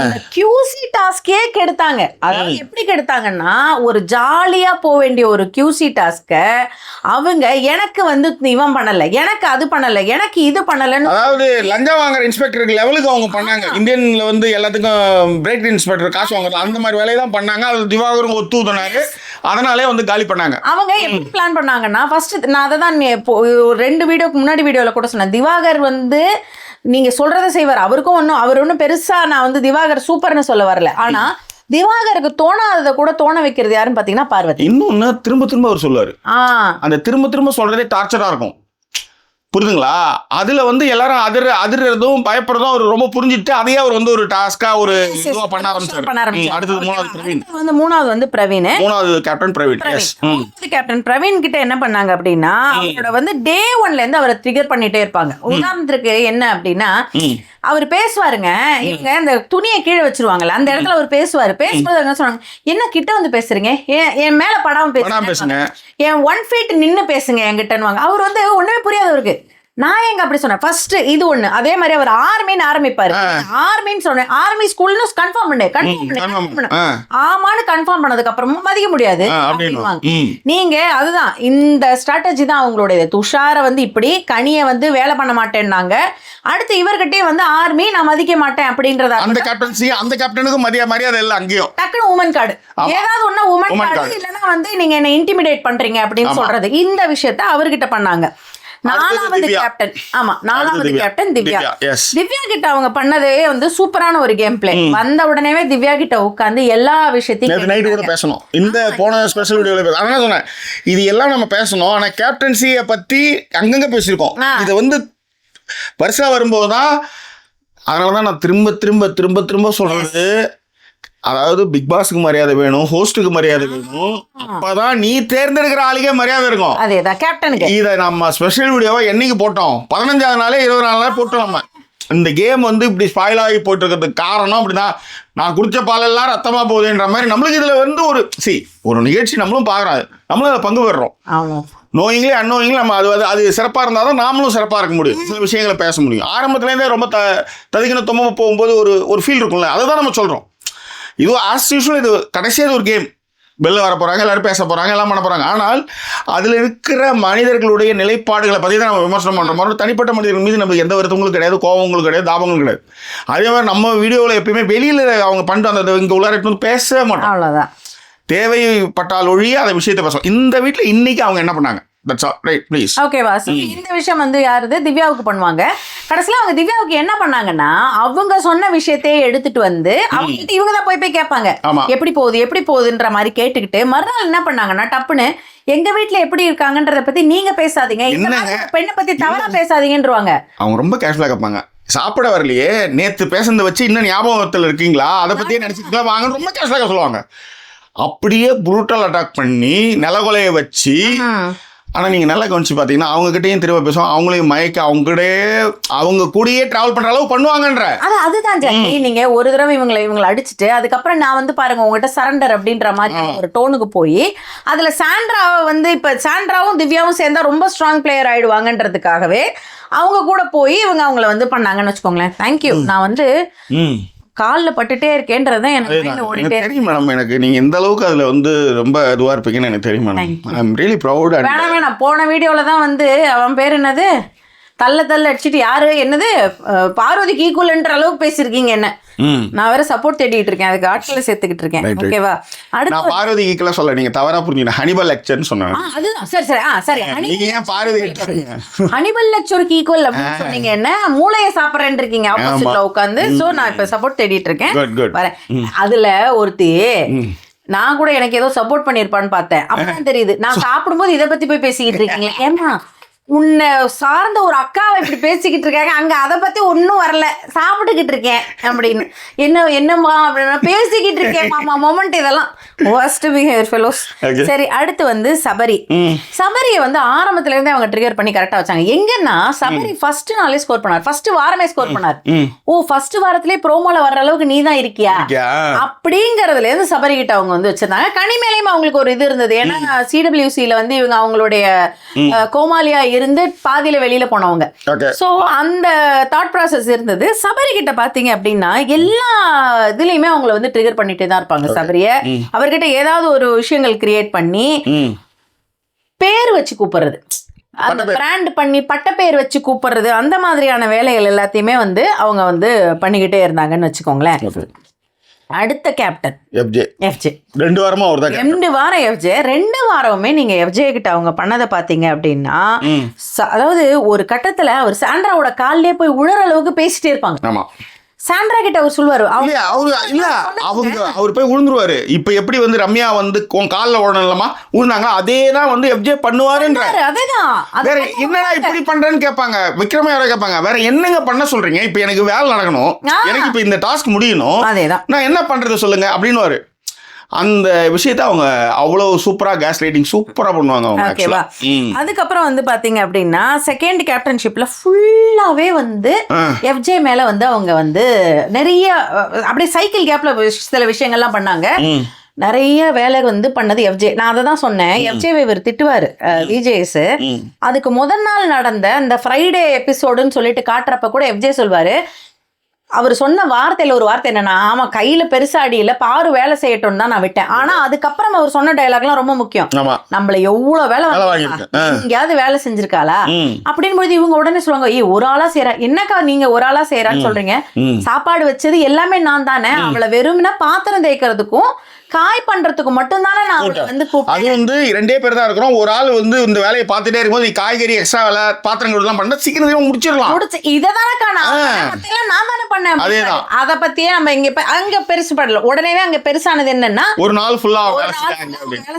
அந்த கியூசி டாஸ்கே கெடுத்தாங்க. அதாவது எப்படி கெடுத்தாங்கன்னா ஒரு ஜாலியா போக வேண்டிய ஒரு கியூசி டாஸ்க அவங்க எனக்கு வந்து இவன் பண்ணல எனக்கு அது பண்ணல எனக்கு இது பண்ணலன்னு அதாவது லஞ்சம் வாங்குற இன்ஸ்பெக்டர் லெவலுக்கு அவங்க பண்ணாங்க. இந்தியன்ல வந்து எல்லாத்துக்கும் பிரேக் இன்ஸ்பெக்டர் காசு வாங்குறது அந்த மாதிரி வேலையை தான் பண்ணாங்க. அது திவாகரும் ஒத்து ஊதுனாரு அதனாலே வந்து காலி பண்ணாங்க. அவங்க எப்படி பிளான் பண்ணாங்கன்னா ஃபர்ஸ்ட் நான் அதை தான் இப்போ ரெண்டு வீடியோக்கு முன்னாடி வீடியோல கூட சொன்னேன். திவாகர் வந்து நீங்க சொல்றதை செய்வார். அவருக்கும் ஒன்றும் அவர் ஒன்றும் பெருசா நான் வந்து திவாகர் சூப்பர்னு சொல்ல வரல. ஆனா திவாகருக்கு தோணாததை கூட தோண வைக்கிறது யாருன்னு பாத்தீங்கன்னா பார்வதி. இன்னொன்னு திரும்ப திரும்ப அவர் சொல்லுவாரு. ஆ. அந்த திரும்ப திரும்ப சொல்றதே டார்ச்சரா இருக்கும். புரியுதுங்களா அதுல வந்து எல்லாரும் அதிர அதிர்றதும் பயப்படுறதும் அவர் ரொம்ப புரிஞ்சுட்டு அதையே அவர் வந்து ஒரு டாஸ்கா ஒரு இதுவா பண்ண ஆரம்பிச்சாரு. அடுத்தது மூணாவது பிரவீன். வந்து மூணாவது வந்து பிரவீன். மூணாவது captain Praveen. Yes captain Praveen கிட்ட என்ன பண்ணாங்க அப்படின்னா அவரோட வந்து டே ஒன்ல இருந்து அவரை ட்ரிகர் பண்ணிட்டே இருப்பாங்க. உதாரணத்துக்கு என்ன அப்படின்னா அவர் பேசுவாருங்க. இவங்க அந்த துணியை கீழே வச்சிருவாங்கல்ல அந்த இடத்துல அவர் பேசுவாரு. பேசும்போது என்ன சொன்னாங்க என்ன கிட்ட வந்து பேசுறீங்க? என் என் மேல படாம பேசுங்க. என் ஒன் ஃபீட் நின்னு பேசுங்க என்கிட்டன்னுவாங்க. அவர் வந்து ஒண்ணுமே புரியாது அவருக்கு நான் எங்க அப்படி சொன்னேன்? ஃபர்ஸ்ட் இது ஒண்ணு. அதே மாதிரி அவர் ஆர்மின்னு ஆரம்பிப்பாரு. ஆர்மின்னு சொன்னேன். ஆர்மி ஸ்கூல்னு கன்ஃபார்ம் பண்ணு. கன்ஃபார்ம் பண்ணு. ஆமான்னு கன்ஃபார்ம் பண்ணதுக்கு அப்புறமும் மதிக்க முடியாது. நீங்க அதுதான். இந்த ஸ்ட்ராட்டஜி தான் அவங்களுடைய துஷாரை வந்து இப்படி கனியை வந்து வேலை பண்ண மாட்டேன்னாங்க. அடுத்து இவர்கிட்டயே வந்து ஆர்மி நான் மதிக்க மாட்டேன் அப்படின்றத அந்த கேப்டன்சி அந்த கேப்டனுக்கு மரியாதை மரியாதை இல்லை அங்கேயும். டக்குனு உமன் கார்டு ஏதாவது ஒண்ணா உமன் கார்டு. இல்லைன்னா வந்து நீங்க என்ன இன்டிமிடேட் பண்றீங்க அப்படின்னு. சொல்றது. இந்த விஷயத்த அவர்கிட்ட பண்ணாங்க. நாலாவது. கேப்டன் ஆமா நாலாவது. கேப்டன் திவ்யா. திவ்யா, கிட்ட அவங்க பண்ணதே வந்து சூப்பரான ஒரு கேம் பிளே வந்த உடனேவே திவ்யா கிட்ட உட்கார்ந்து எல்லா விஷயத்தையும் நைட்டு கூட பேசணும். இந்த போன ஸ்பெஷல் வீடியோவில் அதான் சொன்னேன். இது எல்லாம் நம்ம பேசணும். ஆனால் கேப்டன்சியை பற்றி அங்கங்கே பேசியிருக்கோம். இது வந்து வருஷம் வரும்போது தான் அதனால தான் நான் திரும்ப திரும்ப திரும்ப திரும்ப சொல்றது. அதாவது பிக் பாஸுக்கு மரியாதை வேணும் ஹோஸ்ட்டுக்கு மரியாதை வேணும். அப்பதான் நீ தேர்ந்தெடுக்கிற ஆளுக்கே மரியாதை இருக்கும். அதேதான் கேப்டனுக்கு இதை நம்ம ஸ்பெஷல் வீடியோவை என்னைக்கு போட்டோம்? பதினஞ்சாவது நாளே இருபது நாலு நாள் போட்டோம் நம்ம. இந்த கேம் வந்து இப்படி ஸ்பாயில் ஆகி போயிட்டு இருக்கிறதுக்கு காரணம் அப்படிதான் நான் குடிச்ச பாலெல்லாம் ரத்தமா போகுதுன்ற மாதிரி நம்மளுக்கு இதுல வந்து ஒரு சி ஒரு நிகழ்ச்சி நம்மளும் பார்க்குறோம். நம்மளும் அதை பங்கு பெறுறோம். நோயிங்களே அந்நோயிங்களே நம்ம அது அது- சிறப்பாக இருந்தால் தான் நாமளும் சிறப்பாக இருக்க முடியும். சில விஷயங்களை பேச முடியும். ஆரம்பத்துலேருந்தே ரொம்ப த ததிக்கின தொம்ம போகும்போது ஒரு ஒரு ஃபீல் இருக்கும்ல. அதை தான் நம்ம சொல்கிறோம் இது ஆஸ் யூஷுவல் இது. கடைசியாக ஒரு கேம் வெளில வர போகிறாங்க எல்லாரும் பேச போகிறாங்க எல்லாம் பண்ண போகிறாங்க ஆனால் அதில் இருக்கிற மனிதர்களுடைய நிலைப்பாடுகளை பற்றி தான் நம்ம விமர்சனம் பண்ணுற மாதிரி தனிப்பட்ட மனிதர்கள் மீது நமக்கு எந்த வருத்தங்களும் கிடையாது கோபங்களும் கிடையாது தாபங்களும் கிடையாது. அதே மாதிரி நம்ம வீடியோவில் எப்பயுமே வெளியில் அவங்க பண்ணிட்டு அந்த இங்கே உள்ளார பேசவே மாட்டோம். அவ்வளவுதான். தேவைப்பட்டால் ஒழிய அந்த விஷயத்தை பேசுவோம். இந்த வீட்டில் இன்னைக்கு அவங்க என்ன பண்ணாங்க? That's all right please okay Vasu இந்த விஷயம் வந்து யாருது? திவ்யாவுக்கு பண்ணுவாங்க. கடைசியில அவங்க திவ்யாவுக்கு என்ன பண்ணாங்கன்னா அவங்க சொன்ன விஷயத்தையே எடுத்துட்டு வந்து அவங்க இவங்க தான் போய் போய் கேட்பாங்க. எப்படி போகுது? எப்படி போகுதுன்ற மாதிரி கேட்டுக்கிட்டு மறுநாள் என்ன பண்ணாங்கன்னா டப்புன்னு எங்க வீட்ல எப்படி இருக்காங்கன்றத பத்தி நீங்க பேசாதீங்க. பெண்ணை பத்தி தவறா பேசாதீங்கன்றவாங்க. அவங்க ரொம்ப கேஷுவலாக கேட்பாங்க. சாப்பிட வரலையே. நேற்று பேசுனதை வச்சு இன்னும் ஞாபகத்தில் இருக்கீங்களா? அதை பற்றியே நினச்சிக்கலாம் வாங்க ரொம்ப கேஷுவலாக சொல்லுவாங்க. அப்படியே புரூட்டல் அட்டாக் பண்ணி நிலகொலையை வச்சு ஆனா நீங்க நல்லா கவனிச்சு பாத்தீங்கன்னா அவங்க கிட்டயும் திரும்ப பேசுவோம். அவங்களையும் மயக்க அவங்க கூடயே அவங்க கூடயே டிராவல் பண்ற அளவு பண்ணுவாங்கன்ற. அது அதுதான் ஜாக்கி. நீங்க ஒரு தடவை இவங்களை இவங்களை அடிச்சுட்டு அதுக்கப்புறம் நான் வந்து பாருங்க உங்ககிட்ட சரண்டர் அப்படின்ற மாதிரி ஒரு டோனுக்கு போய் அதுல சாண்ட்ராவை வந்து இப்ப சாண்ட்ராவும் திவ்யாவும் சேர்ந்தா ரொம்ப ஸ்ட்ராங் பிளேயர் ஆயிடுவாங்கன்றதுக்காகவே அவங்க கூட போய் இவங்க அவங்கள வந்து பண்ணாங்கன்னு வச்சுக்கோங்களேன். தேங்க்யூ நான் வந்து கால்ல பட்டுட்டே இருக்கேன்றதை mind எனக்கு ஓடிட்டே தெரியும் மேடம் எனக்கு நீங்க இந்த அளவுக்கு அதுல வந்து ரொம்ப இதுவா இருப்பீங்கன்னு எனக்கு தெரியும் madam I am really proud வேணாம் வேணாம். போன வீடியோல தான் வந்து அவன் பேர் என்னது? தள்ள தள்ள அடிச்சிட்டு யாரு? என்னது? பார்வதிக்கு ஈக்குவல்ன்ற அளவுக்கு பேசியிருக்கீங்க என்ன? நான் வேற சப்போர்ட் தேடிட்டு இருக்கேன். அதுக்கு ஆட்களை சேர்த்துக்கிட்டு இருக்கேன். ஓகேவா அடுத்து நான் பார்வதி ஈக்கெல்லாம் சொல்ல நீங்க தவறா புரிஞ்சுங்க ஹனிபல் லெக்சர்னு சொன்னேன் ஆ, அதுதான் சரி சரி. ஆ சரி. நீங்க ஏன் பார்வதி ஹனிபல் லெக்சருக்கு ஈக்குவல் அப்படின்னு சொன்னீங்க. என்ன? மூளையை சாப்பிட்றேன்னு இருக்கீங்க. ஆப்போசிட்ல உட்காந்து சோ நான் இப்ப சப்போர்ட் தேடிட்டு இருக்கேன். அதுல ஒருத்தி நான் கூட எனக்கு ஏதோ சப்போர்ட் பண்ணிருப்பான்னு பார்த்தேன். அப்பதான் தெரியுது. நான் சாப்பிடும்போது இதை பத்தி போய் பேசிக்கிட்டு இருக்கீங்க ஏமா உன்னை சார்ந்த ஒரு அக்காவை இப்படி பேசிக்கிட்டு இருக்காங்க. அங்க அதை பத்தி ஒன்றும் வரல. சாப்பிட்டுக்கிட்டு இருக்கேன் அப்படின்னு. என்ன என்னம்மா அப்படின்னா பேசிக்கிட்டு இருக்கேன் மாமா மொமெண்ட் இதெல்லாம். Worst behaviour fellows. சரி அடுத்து வந்து சபரி. சபரியை வந்து ஆரம்பத்துல இருந்தே அவங்க ட்ரிகர் பண்ணி கரெக்டா வச்சாங்க. எங்கன்னா சபரி ஃபர்ஸ்ட் நாளே ஸ்கோர் பண்ணார். ஃபர்ஸ்ட் வாரமே ஸ்கோர் பண்ணார். ஓ ஃபர்ஸ்ட் வாரத்திலே ப்ரோமோல வர்ற அளவுக்கு நீ தான் இருக்கியா? அப்படிங்கறதுல இருந்து சபரி கிட்ட அவங்க வந்து வச்சிருந்தாங்க. கனிமேலையும் அவங்களுக்கு ஒரு இது இருந்தது. ஏன்னா சிடபிள்யூசியில வந்து இவங்க அவங்களுடைய அஹ், கோமாளியா இருந்து பாதியில வெளியில போனவங்க. சோ அந்த தாட் ப்ராசஸ் இருந்தது. சபரி கிட்ட பாத்தீங்க அப்படின்னா எல்லா இதுலயுமே அவங்கள வந்து ட்ரிகர் பண்ணிட்டே தான் இருப்பாங்க சபரிய. அவர்கிட்ட ஏதாவது ஒரு விஷயங்கள் கிரியேட் பண்ணி பேர் வச்சு கூப்பிடுறது. அந்த பிராண்ட் பண்ணி பட்ட பேர் வச்சு கூப்பிடுறது அந்த மாதிரியான வேலைகள் எல்லாத்தையுமே வந்து அவங்க வந்து பண்ணிக்கிட்டே இருந்தாங்கன்னு வச்சுக்கோங்களேன். அடுத்த கேப்டன் எஃப்ஜே எஃப்ஜே ரெண்டு வாரமா அவர் தான் ரெண்டு வாரம் எஃப்ஜே ரெண்டு வாரமுமே நீங்க எஃப்ஜே கிட்ட அவங்க பண்ணதை பாத்தீங்க அப்படின்னா அதாவது ஒரு கட்டத்துல அவர் சாண்ட்ராவோட கால்லயே போய் உழற அளவுக்கு பேசிட்டே இருப்பாங்க. ஆமா. சாண்ட்ரா கிட்ட அவர் சொல்லுவாரு இல்ல அவரு இல்ல அவங்க அவர் போய் விழுந்துருவாரு இப்ப எப்படி வந்து ரம்யா வந்து உன் கால்ல ஓடணும்லமா விழுந்தாங்க அதே தான் வந்து எஃப்ஜே பண்ணுவாருன்ற அதேதான். அது வேற என்னடா இப்படி பண்றேன்னு கேட்பாங்க விக்ரம யாரோ கேட்பாங்க வேற என்னங்க பண்ண சொல்றீங்க? இப்ப எனக்கு வேலை நடக்கணும். எனக்கு இப்ப இந்த டாஸ்க் முடியணும். அதேதான். நான் என்ன பண்றது சொல்லுங்க? அப்படின்னு அந்த விஷயத்த அவங்க அவ்வளவு சூப்பரா கேஸ் லைட்டிங் சூப்பரா பண்ணுவாங்க அவங்க ஓகேவா அதுக்கப்புறம் வந்து பாத்தீங்க அப்படின்னா செகண்ட் கேப்டன்ஷிப்ல ஃபுல்லாவே வந்து. எஃப்ஜே மேல வந்து அவங்க வந்து நிறைய அப்படியே சைக்கிள் கேப்ல சில விஷயங்கள்லாம் பண்ணாங்க. நிறைய வேலை வந்து பண்ணது எஃப்ஜே நான் அதை தான் சொன்னேன். எஃப்ஜே இவர் திட்டுவாரு விஜேஎஸ் அதுக்கு முதல் நாள் நடந்த அந்த ஃப்ரைடே எபிசோடுன்னு சொல்லிட்டு காட்டுறப்ப கூட எஃப்ஜே சொல்வாரு அவர் சொன்ன வார்த்தையில ஒரு வார்த்தை என்னன்னா ஆமா கையில பெருசா அடி இல்ல பாரு வேலை செய்யட்டும் தான் நான் விட்டேன். ஆனா அதுக்கப்புறம் அவர் சொன்ன டயலாக்லாம் ரொம்ப முக்கியம். நம்மள எவ்வளவு வேலை. எங்கேயாவது வேலை செஞ்சிருக்காளா? அப்படின்னு பொழுது இவங்க உடனே சொல்லுவாங்க ஏய் ஒரு ஆளா செய்யறா என்னக்கா நீங்க ஒரு ஆளா செய்யறான்னு சொல்றீங்க? சாப்பாடு வச்சது எல்லாமே நான் தானே? அவளை வெறும்னா பாத்திரம் தேய்க்கிறதுக்கும் காய் பண்றதுக்கும் மட்டும் தானே நான் வந்து அது வந்து ரெண்டே பேர் தான் இருக்கிறோம். ஒரு ஆள் வந்து இந்த வேலையை பார்த்துட்டே இருக்கும்போது நீ காய்கறி எக்ஸ்ட்ரா வேலை பாத்திரங்கள் எல்லாம் பண்ணா சீக்கிரம் முடிச்சிடலாம். முடிச்சு ஆ. பண்ணேன். மத்தெல்லாம் நான் தானே பண்ணேன். அதேதான். அத பத்தியே நம்ம இங்க இப்ப அங்க பெருசு படல. உடனே அங்க பெருசானது என்னன்னா ஒரு நாள் ஃபுல்லா வேலை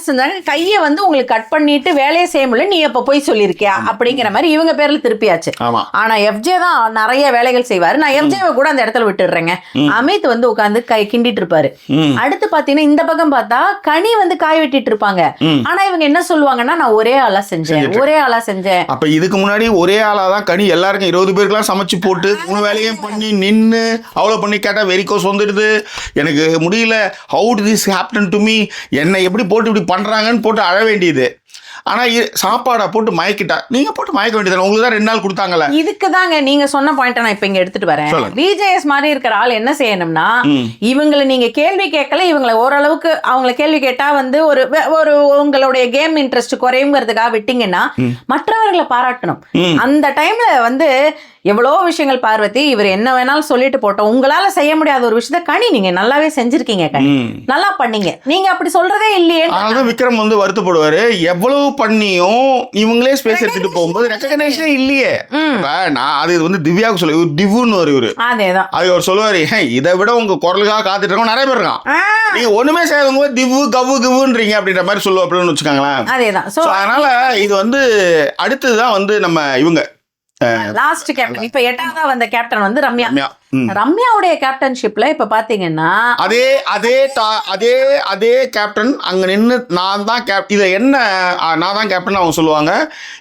செஞ்சாங்க கையை வந்து உங்களுக்கு கட் பண்ணிட்டு வேலையை செய்ய முடியல நீ எப்ப போய் சொல்லியிருக்கியா? அப்படிங்கிற மாதிரி இவங்க பேர்ல திருப்பியாச்சு. ஆனா எஃப்ஜே தான் நிறைய வேலைகள் செய்வாரு. நான் எஃப்ஜேவை கூட அந்த இடத்துல விட்டுடுறேங்க. அமித் வந்து உட்காந்து கை கிண்டிட்டு இருப்பாரு. அடுத்து பாத்தீங்கன்னா இந்த பக்கம் பார்த்தா கனி வந்து காய் வெட்டிட்டு இருப்பாங்க. ஆனா இவங்க என்ன சொல்லுவாங்கன்னா நான் ஒரே ஆளா செஞ்சேன் ஒரே ஆளா செஞ்சேன். அப்ப இதுக்கு முன்னாடி ஒரே ஆளா தான் கனி எல்லாருக்கும் இருபது பேருக்குலாம் சமைச்சு போட்டு மூணு வேலையும் பண்ணி நின்னு அவ்வளவு பண்ணி கேட்டா வெரிகோஸ் வந்துடுது எனக்கு முடியல. How do this happen to me என்னை எப்படி போட்டு இப்படி பண்றாங்கன்னு போட்டு அழ வேண்டியது. ஆனா இ- சாப்பாடை போட்டு மயக்கிட்டா நீங்க போட்டு மயக்க வேண்டியது உங்களுக்கு தான் ரெண்டு நாள் கொடுத்தாங்கல்ல இதுக்கு தாங்க நீங்க சொன்ன பாயிண்ட் நான் இப்ப இங்க எடுத்துட்டு வரேன். விஜேஎஸ் மாதிரி இருக்கிற ஆள் என்ன செய்யணும்னா. இவங்களை நீங்க கேள்வி கேட்கல இவங்களை ஓரளவுக்கு அவங்கள கேள்வி கேட்டா வந்து ஒரு ஒரு உங்களுடைய கேம் இன்ட்ரெஸ்ட் குறையுங்கிறதுக்காக விட்டீங்கன்னா மற்றவர்களை பாராட்டணும். அந்த டைம்ல வந்து எவ்வளோ விஷயங்கள் பார்வதி இவர் என்ன வேணாலும் சொல்லிட்டு போட்டோம். உங்களால செய்ய முடியாத ஒரு விஷயத்த கனி நீங்க நல்லாவே செஞ்சிருக்கீங்க கனி. நல்லா பண்ணீங்க. நீங்க அப்படி சொல்றதே இல்லையே. அதனாலதான் விக்ரம் வந்து வருத்தப்படுவாரு. எவ்வளவு பண்ணியும் இவங்களே ஸ்பேஸ் எடுத்துட்டு போகும்போது ரெக்கக்னேஷனே இல்லையே. நான் அது வந்து திவ்யாவுக்கு சொல்லு இவர் டிவுன்னு ஒரு இவரு. அதேதான். அது அவர் சொல்லுவாரு "ஹே, இதை விட உங்க குரலுக்காக காத்துட்டு இருக்கவங்க நிறைய பேர் இருக்கான். நீங்க ஒண்ணுமே செய்யாதவங்க போய் திவ்வு கவ்வு கிவ்வுன்றீங்க அப்படின்ற மாதிரி சொல்லுவோம் அப்படின்னு வச்சுக்கோங்களேன். அதேதான். அதனால இது வந்து அடுத்ததுதான் வந்து நம்ம இவங்க லாஸ்ட் கேப்டன் இப்ப எட்டாவதா வந்த கேப்டன் வந்து ரம்யா. ரம்யாவுடைய கேப்டன்ஷிப்ல இப்ப பாத்தீங்கன்னா அதே அதே அதே அதே கேப்டன் அங்க நின்று நான் தான் கேப் இதை என்ன நான் தான் கேப்டன் அவங்க சொல்லுவாங்க.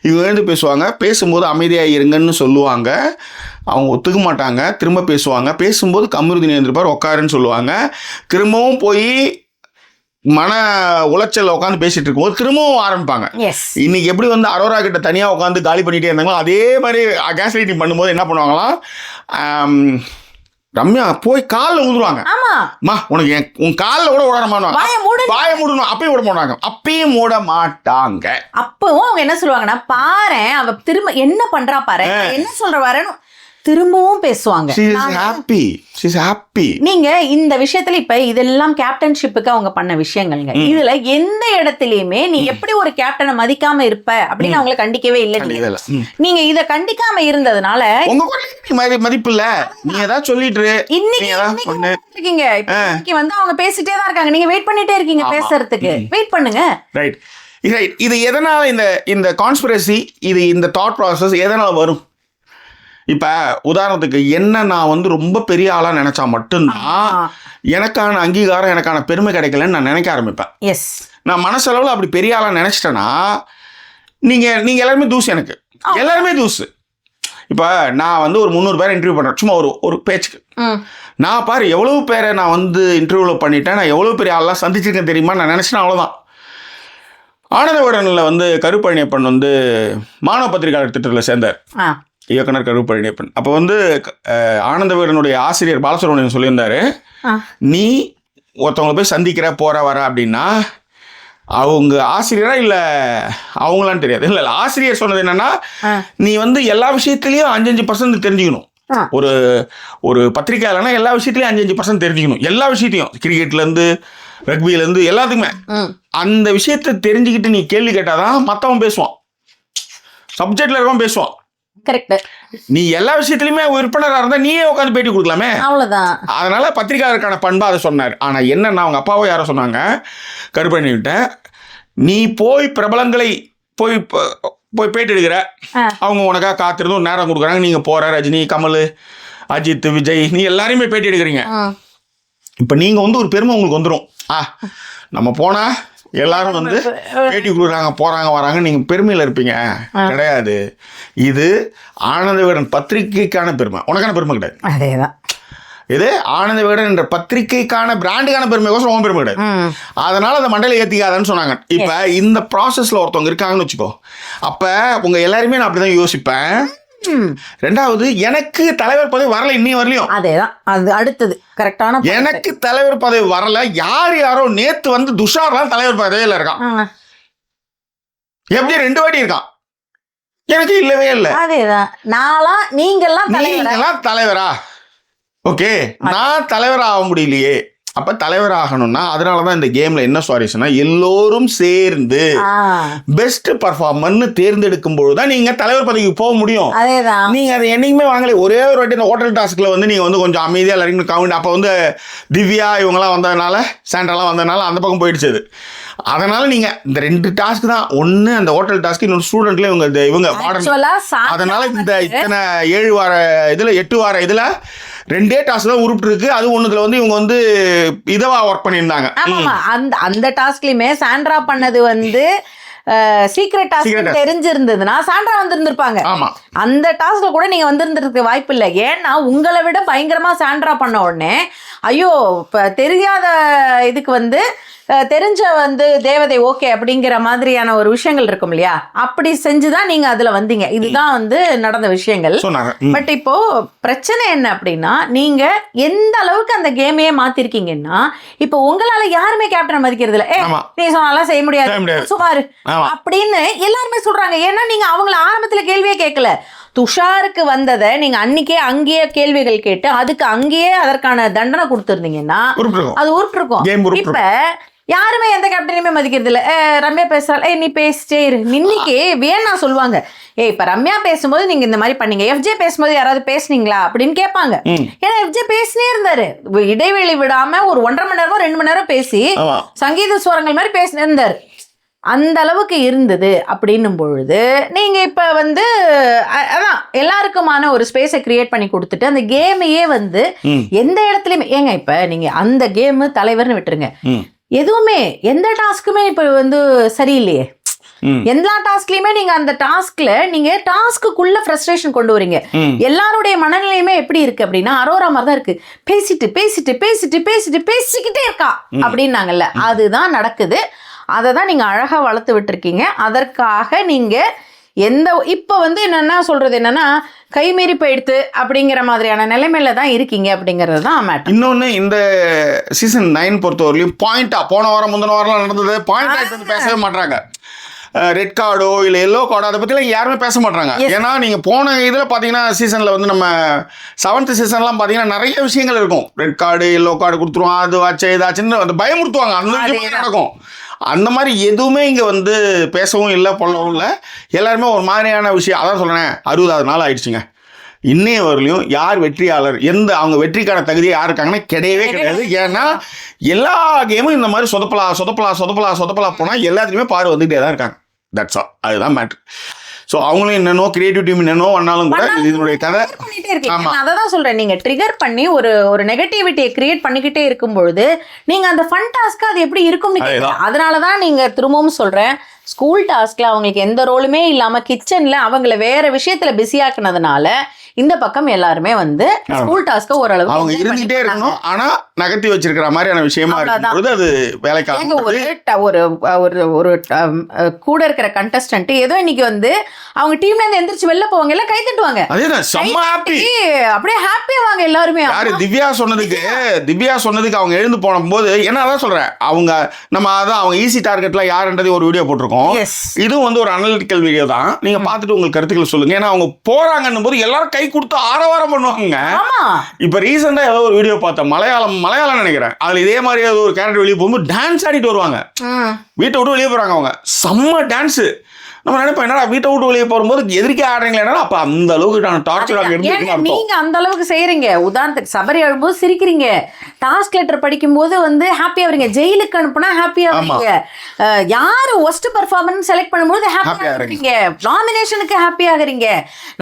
இவங்க எழுந்து பேசுவாங்க. பேசும்போது அமைதியாக இருங்கன்னு சொல்லுவாங்க. அவங்க ஒத்துக்க மாட்டாங்க. திரும்ப பேசுவாங்க. பேசும்போது கமருதீன் எழுந்திருப்பார் உட்காருன்னு சொல்லுவாங்க. திரும்பவும் போய் மன உளைச்சல்ல உட்காந்து பேசிட்டு இருக்கும்போது திரும்பவும் ஆரம்பிப்பாங்க. இன்னைக்கு எப்படி வந்து அரோரா கிட்ட தனியாக உட்காந்து காலி பண்ணிட்டே இருந்தாங்களோ அதே மாதிரி கேஸ் லைட்டிங் பண்ணும்போது என்ன பண்ணுவாங்களாம் ரம்யா போய் காலில் ஊதுருவாங்க அம்மா உனக்கு என் உன் காலில் கூட விட மாட்டாங்க வாய மூடு வாய மூடணும் அப்பயும் விட மாட்டாங்க. அப்பயும் மூட மாட்டாங்க. அப்பவும் அவங்க என்ன சொல்லுவாங்கன்னா பாரேன் அவ திரும்ப என்ன பண்றா பாரு என்ன சொல்ற வரேன்னு திரும்பவும் பேசுவாங்க. ஹாப்பி ஹாப்பி நீங்க இந்த விஷயத்துல இப்ப இதெல்லாம் கேப்டன்ஷிப்புக்கு அவங்க பண்ண விஷயங்கள்ங்க. இதுல எந்த இடத்துலயுமே நீ எப்படி ஒரு கேப்டனை மதிக்காம இருப்ப அப்படின்னு அவங்கள கண்டிக்கவே இல்லை நீங்க. இத கண்டிக்காம இருந்ததுனால மதிப்பு இல்ல. நீ ஏதாவது சொல்லிட்டு. இன்னைக்கு இருக்கீங்க. இன்னைக்கு வந்து அவங்க பேசிட்டே தான் இருக்காங்க. நீங்க வெயிட் பண்ணிட்டே இருக்கீங்க பேசுறதுக்கு. வெயிட் பண்ணுங்க. ரைட் ரைட் இது எதனால இந்த இந்த கான்ஸ்பிரசி இது இந்த தாட் ப்ராசஸ் எதனால வரும்? இப்போ உதாரணத்துக்கு என்ன நான் வந்து ரொம்ப பெரிய ஆளாக நினச்சா மட்டும்தான் எனக்கான அங்கீகாரம் எனக்கான பெருமை கிடைக்கலன்னு நான் நினைக்க ஆரம்பிப்பேன். எஸ் நான் மனசளவில் அப்படி பெரிய ஆளாக நினச்சிட்டேன்னா நீங்கள் நீங்கள் எல்லாருமே தூசு எனக்கு. எல்லாருமே தூசு. இப்போ நான் வந்து ஒரு முந்நூறு பேரை இன்டர்வியூ பண்ணுறேன் சும்மா ஒரு ஒரு பேச்சுக்கு. நான் பாரு எவ்வளவு பேரை நான் வந்து இன்டர்வியூவில் பண்ணிட்டேன். நான் எவ்வளோ பெரிய ஆள்லாம் சந்திச்சிருக்கேன் தெரியுமா? நான் நினச்சினா அவ்வளோதான் ஆனந்தவிடனில் வந்து கருப்பழனியப்பன் வந்து மாணவ பத்திரிகையாளர் திட்டத்தில் சேர்ந்தார். இயக்குனர் கருப்பழனியப்பன் அப்போ வந்து அஹ், ஆனந்தவிடனுடைய ஆசிரியர் பாலசுப்ரமணியன் சொல்லியிருந்தாரு நீ ஒருத்தவங்கள போய் சந்திக்கிற போற வர அப்படின்னா அவங்க ஆசிரியரா இல்லை அவங்களான்னு தெரியாது. இல்லை இல்லை ஆசிரியர் சொன்னது என்னன்னா. நீ வந்து எல்லா விஷயத்துலையும் அஞ்சஞ்சு பர்சன்ட் தெரிஞ்சுக்கணும். ஒரு ஒரு பத்திரிக்கையாளனா எல்லா விஷயத்துலையும் அஞ்சஞ்சு பர்சன்ட் தெரிஞ்சுக்கணும். எல்லா விஷயத்தையும். கிரிக்கெட்லேருந்து ரக்பிலேருந்து எல்லாத்துக்குமே. அந்த விஷயத்தை தெரிஞ்சுக்கிட்டு நீ கேள்வி கேட்டாதான் மற்றவன் பேசுவான். சப்ஜெக்ட்ல இருக்கவன் பேசுவான். கரெக்ட் நீ எல்லா விஷயத்துலையுமே விற்பனராக இருந்தால் நீயே உட்காந்து பேட்டி கொடுக்கலாமே? அவ்வளவுதான். அதனால பத்திரிகையாளருக்கான பண்பா அதை சொன்னார். ஆனா என்னன்னா அவங்க அப்பாவோ யாரோ சொன்னாங்க. கருப்பண்ணிவிட்ட நீ போய் பிரபலங்களை போய் போய் பேட்டி எடுக்கிற. அவங்க உனக்காக காத்திருந்து ஒரு நேரம் கொடுக்குறாங்க. நீங்க போற ரஜினி கமல் அஜித் விஜய் நீ எல்லாரையுமே பேட்டி எடுக்கிறீங்க. இப்போ நீங்க வந்து ஒரு பெருமை உங்களுக்கு வந்துடும் ஆ நம்ம போனா எல்லாரும் வந்து பேட்டி கொடுக்குறாங்க போறாங்க வராங்க நீங்க பெருமையில இருப்பீங்க. கிடையாது. இது ஆனந்த விகடன் பத்திரிகைக்கான பெருமை. உனக்கான பெருமை கிடையாது. அதேதான். இது ஆனந்த விகடன் என்ற பத்திரிகைக்கான பிராண்டுக்கான பெருமைக்கோசரம் உன் பெருமை கிடையாது. அதனால அதை மண்டையில ஏத்திக்காதன்னு சொன்னாங்க. இப்ப இந்த ப்ராசஸ்ல ஒருத்தவங்க இருக்காங்கன்னு வச்சுக்கோ. அப்ப உங்க எல்லாருமே நான் அப்படிதான் யோசிப்பேன். ம். ரெண்டாவது எனக்கு தலைவர் பதவி வரல இன்னும் வரலையும். அதேதான். அது அடுத்தது. கரெக்டான எனக்கு தலைவர் பதவி வரல. யார் யாரோ நேத்து வந்து துஷார்லாம் தலைவர் பதவியில இருக்கான். எப்படி ரெண்டு வாட்டி இருக்கான். எனக்கு இல்லவே இல்லை. அதேதான். நான்லாம் நீங்கெல்லாம் நீங்களாம் தலைவரா? ஓகே. நான் தலைவர் ஆக முடியலையே. அப்ப தலைவர் ஆகணும்னா அதனால தான் இந்த கேம்ல என்ன சுவாரஸ்யம்னா எல்லோரும் சேர்ந்து பெஸ்ட் பர்ஃபார்மர்னு தேர்ந்தெடுக்கும் பொழுது தான் நீங்க தலைவர் பதவிக்கு போக முடியும். நீங்க அதை என்னைக்குமே வாங்கல. ஒரே ஒரு வாட்டி இந்த ஹோட்டல் டாஸ்க்ல வந்து நீங்க வந்து கொஞ்சம் அமைதியா எல்லாருக்கும் கவுண்ட் அப்போ வந்து திவ்யா இவங்கெல்லாம் வந்ததுனால சாண்டாலாம் வந்ததுனால அந்த பக்கம் போயிடுச்சு அதனால நீங்க இந்த ரெண்டு டாஸ்க் தான். ஒன்னு அந்த ஹோட்டல் டாஸ்க் இன்னொரு ஸ்டூடெண்ட்ல இவங்க இந்த- இவங்க மாடர்ன் அதனால இந்த இத்தனை ஏழு வார இதுல எட்டு வார இதுல ரெண்டே டாஸ்க் தான் உருப்பிட்டு இருக்கு. அது ஒண்ணுத்துல வந்து இவங்க வந்து இதவா ஒர்க் பண்ணியிருந்தாங்க. அந்த அந்த டாஸ்க்லயுமே சாண்ட்ரா பண்ணது வந்து சீக்ரெட் டாஸ்க். தெரிஞ்சிருந்ததுன்னா சாண்ட்ரா வந்திருந்திருப்பாங்க. அந்த டாஸ்க்ல கூட நீங்க வந்திருந்திருக்க வாய்ப்பு இல்லை. ஏன்னா உங்களை விட பயங்கரமா சாண்ட்ரா பண்ண உடனே ஐயோ இப்ப தெரியாத இதுக்கு வந்து தெரிஞ்ச வந்து தேவதை ஓகே அப்படிங்கிற மாதிரியான ஒரு விஷயங்கள் இருக்கும் இல்லையா? அப்படி செஞ்சுதான் நீங்க அதுல வந்தீங்க. இதுதான் வந்து நடந்த விஷயங்கள். பட் இப்போ பிரச்சனை என்ன அப்படின்னா நீங்க எந்த அளவுக்கு அந்த கேமையே மாத்திருக்கீங்கன்னா இப்போ உங்களால யாருமே கேப்டன் மதிக்கிறது இல்ல ஏ. நீ சொன்னாலாம் செய்ய முடியாது. சுமாரு அப்படின்னு எல்லாருமே சொல்றாங்க. ஏன்னா நீங்க அவங்கள ஆரம்பத்துல கேள்வியே கேட்கல. துஷாருக்கு வந்ததை நீங்க அன்னைக்கே அங்கேயே கேள்விகள் கேட்டு அதுக்கு அங்கேயே அதற்கான தண்டனை கொடுத்துருந்தீங்கன்னா அது உருப்பிருக்கும். இப்ப யாருமே எந்த கேப்டனையுமே மதிக்கிறது இல்ல. ரம்யா பேசுறாள். ஏய் நீ பேசிட்டே இரு. இன்னைக்கு வேணா சொல்லுவாங்க. ஏய் இப்ப ரம்யா பேசும்போது நீங்க இந்த மாதிரி பண்ணீங்க. எஃப்ஜே பேசும்போது யாராவது பேசுனீங்களா அப்படின்னு கேட்பாங்க. ஏன்னா எஃப்ஜே பேசினே இருந்தாரு. இடைவெளி விடாம ஒரு ஒன்றரை மணி நேரமோ ரெண்டு மணி நேரம் பேசி சங்கீத ஸ்வரங்கள் மாதிரி பேசினே இருந்தாரு. அந்த அளவுக்கு இருந்தது அப்படின்னும் பொழுது நீங்க இப்ப வந்து அதான் எல்லாருக்குமான ஒரு ஸ்பேஸை கிரியேட் பண்ணி கொடுத்துட்டு அந்த கேமையே வந்து. எந்த இடத்துலயுமே ஏங்க இப்ப நீங்க அந்த கேம் தலைவர்னு விட்டுருங்க. எதுவுமே எந்த டாஸ்க்குமே இப்ப வந்து சரியில்லையே. எல்லா டாஸ்க்லயுமே நீங்க அந்த டாஸ்க்ல நீங்க டாஸ்க்குள்ள ஃப்ரஸ்ட்ரேஷன் கொண்டு வரீங்க. எல்லாருடைய மனநிலையுமே எப்படி இருக்கு அப்படின்னா அரோரா மாதிரி தான் இருக்கு பேசிட்டு பேசிட்டு பேசிட்டு பேசிட்டு பேசிக்கிட்டே இருக்கா அப்படின்னாங்கல்ல அதுதான் நடக்குது அதை தான் நீங்க அழகா வளர்த்து விட்டுருக்கீங்க. அதற்காக நீங்க எந்த இப்போ வந்து என்னன்னா சொல்றது என்னன்னா கைமீறி போயிடுத்து அப்படிங்கிற மாதிரியான நிலைமையில தான் இருக்கீங்க அப்படிங்கிறது தான் மேட்டர் இன்னொன்று இந்த சீசன் நைன் பொறுத்தவரையிலும் பாயிண்டா போன வாரம் முந்தின வாரம்லாம் நடந்தது. பாயிண்டா வந்து பேசவே மாட்டாங்க ரெட் கார்டோ இல்லை எல்லோ கார்டோ அதை பற்றிலாம் யாருமே பேச மாட்டாங்க. ஏன்னா நீங்கள் போன இதில் பார்த்தீங்கன்னா சீசனில் வந்து நம்ம செவன்த் சீசன்லாம் பார்த்தீங்கன்னா நிறைய விஷயங்கள் இருக்கும். ரெட் கார்டு எல்லோ கார்டு கொடுத்துருவோம் அது ஆச்சு இதாச்சுன்னு அந்த பயமுறுத்துவாங்க. அந்த. நடக்கும். அந்த மாதிரி எதுவுமே இங்கே வந்து பேசவும் இல்லை பண்ணவும் இல்லை. எல்லாருமே ஒரு மாதிரியான விஷயம் அதான் சொல்கிறேன் அறுபதாவது நாள் ஆயிடுச்சுங்க. இன்னைய வரலையும் யார் வெற்றியாளர் எந்த அவங்க வெற்றிக்கான தகுதியை யார் இருக்காங்கன்னா கிடையவே கிடையாது. ஏன்னா எல்லா கேமும் இந்த மாதிரி சொதப்பலா சொதப்பலா சொதப்பலா சொதப்பலா போனால் எல்லாத்துலேயுமே பாரு வந்துகிட்டே தான் இருக்காங்க. தட்ஸ் ஆல் அதுதான் மேட்ரு ஸோ அவங்களும் என்னென்னோ கிரியேட்டிவ் டீம் என்னென்னோ பண்ணாலும் கூட இது இதனுடைய கதை பண்ணிட்டே இருக்கீங்க ஆமா. நான் அதை தான் சொல்றேன். நீங்க ட்ரிகர் பண்ணி ஒரு ஒரு நெகட்டிவிட்டியை கிரியேட் பண்ணிக்கிட்டே இருக்கும் பொழுது நீங்க அந்த ஃபன் டாஸ்க்கு அது எப்படி இருக்கும்னு அதனால தான் நீங்க திரும்பவும் சொல்றேன். ஸ்கூல் டாஸ்க்ல அவங்களுக்கு எந்த ரோலுமே இல்லாம கிச்சன்ல அவங்கள வேற விஷயத்துல பிஸியாக்குனதுனால இந்த பக்கம் எல்லாருமே வந்து ஸ்கூல் டாஸ்க்க ஓரளவு அவங்க பண்ணிட்டு இருக்கணும். ஆனால் நகர்த்தி வச்சிருக்கிற மாதிரியான விஷயமா. இருக்கும்பொழுது அது வேலைக்கு ஒரு ஒரு ஒரு கூட இருக்கிற கண்டஸ்டன்ட் ஏதோ இன்னைக்கு வந்து அவங்க டீம்ல இருந்து எந்திரிச்சு வெளில போவாங்க எல்லாம் கை தட்டுவாங்க. அப்படியே ஹாப்பியா வாங்க எல்லாருமே. யாரு? திவ்யா சொன்னதுக்கு திவ்யா. சொன்னதுக்கு அவங்க எழுந்து போனபோது என்ன அதான் சொல்றேன் அவங்க நம்ம அதான் அவங்க ஈஸி டார்கெட்ல யாருன்றது ஒரு வீடியோ போட்டிருக்கோம். இதுவும் வந்து ஒரு அனலிட்டிக்கல் வீடியோ தான். நீங்க பார்த்துட்டு உங்களுக்கு கருத்துக்கள் சொல்லுங்க. ஏன்னா அவங்க போறாங்கன்னும் போது எல்லாரும் கை கொடுத்து ஆரவாரம் பண்ணுவாங்க இப்போ ரீசெண்டாக ஏதோ ஒரு வீடியோ பார்த்தேன். மலையாளம் மலையாளம் நினைக்கிறேன். அதில் இதே மாதிரி ஏதோ ஒரு கேரக்டர் வெளியே போகும்போது டான்ஸ் ஆடிட்டு வருவாங்க. வீட்டை விட்டு வெளியே போகிறாங்க அவங்க. செம்ம டான்ஸு நம்ம நினைப்போம் என்னடா வீட்டை விட்டு வெளியே போகும்போது எதிர்க்க ஆடுறீங்களா அப்போ அந்த அளவுக்கு நான் டார்ச்சர் நீங்க அந்த அளவுக்கு செய்யறீங்க உதாரணத்துக்கு சபரி அழும்போது சிரிக்கிறீங்க. டாஸ்க் லெட்டர் படிக்கும்போது வந்து ஹாப்பியா வரீங்க ஜெயிலுக்கு அனுப்புனா ஹாப்பியா. வரீங்க யாரு ஒஸ்ட் பெர்ஃபார்மன்ஸ் செலக்ட் பண்ணும்போது ஹாப்பியா. இருக்கீங்க நாமினேஷனுக்கு ஹாப்பியா ஆகுறீங்க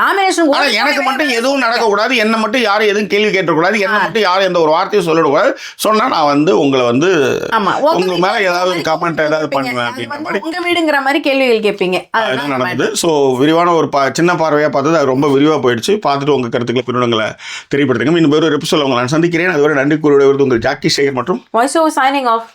நாமினேஷன் எனக்கு மட்டும் எதுவும் நடக்கக்கூடாது. என்ன மட்டும் யாரும் எதுவும் கேள்வி கேட்டக்கூடாது என்ன மட்டும் யாரும் எந்த ஒரு வார்த்தையும் சொல்லிடக்கூடாது சொன்னா நான் வந்து உங்களை வந்து உங்களுக்கு மேல ஏதாவது கமெண்ட் ஏதாவது பண்ணுவேன் அப்படின்ற மாதிரி. உங்க வீடுங்கிற மாதிரி கேள்விகள் கேட்பீங்க. அதுதான் நடந்தது. ஸோ விரிவான ஒரு பா சின்ன பார்வையாக பார்த்தது அது ரொம்ப விரிவாக போயிடுச்சு. பார்த்துட்டு உங்கள் கருத்துக்களை பின்னங்களை தெரியப்படுத்துங்க. இன்னும் வேறு ஒரு எபிசோட உங்களை நான் சந்திக்கிறேன். அதுவரை நன்றி கூறிய உங்கள் ஜாக்கி சேகர் மற்றும் வாய்ஸ் ஓவர் சைனிங் ஆஃப்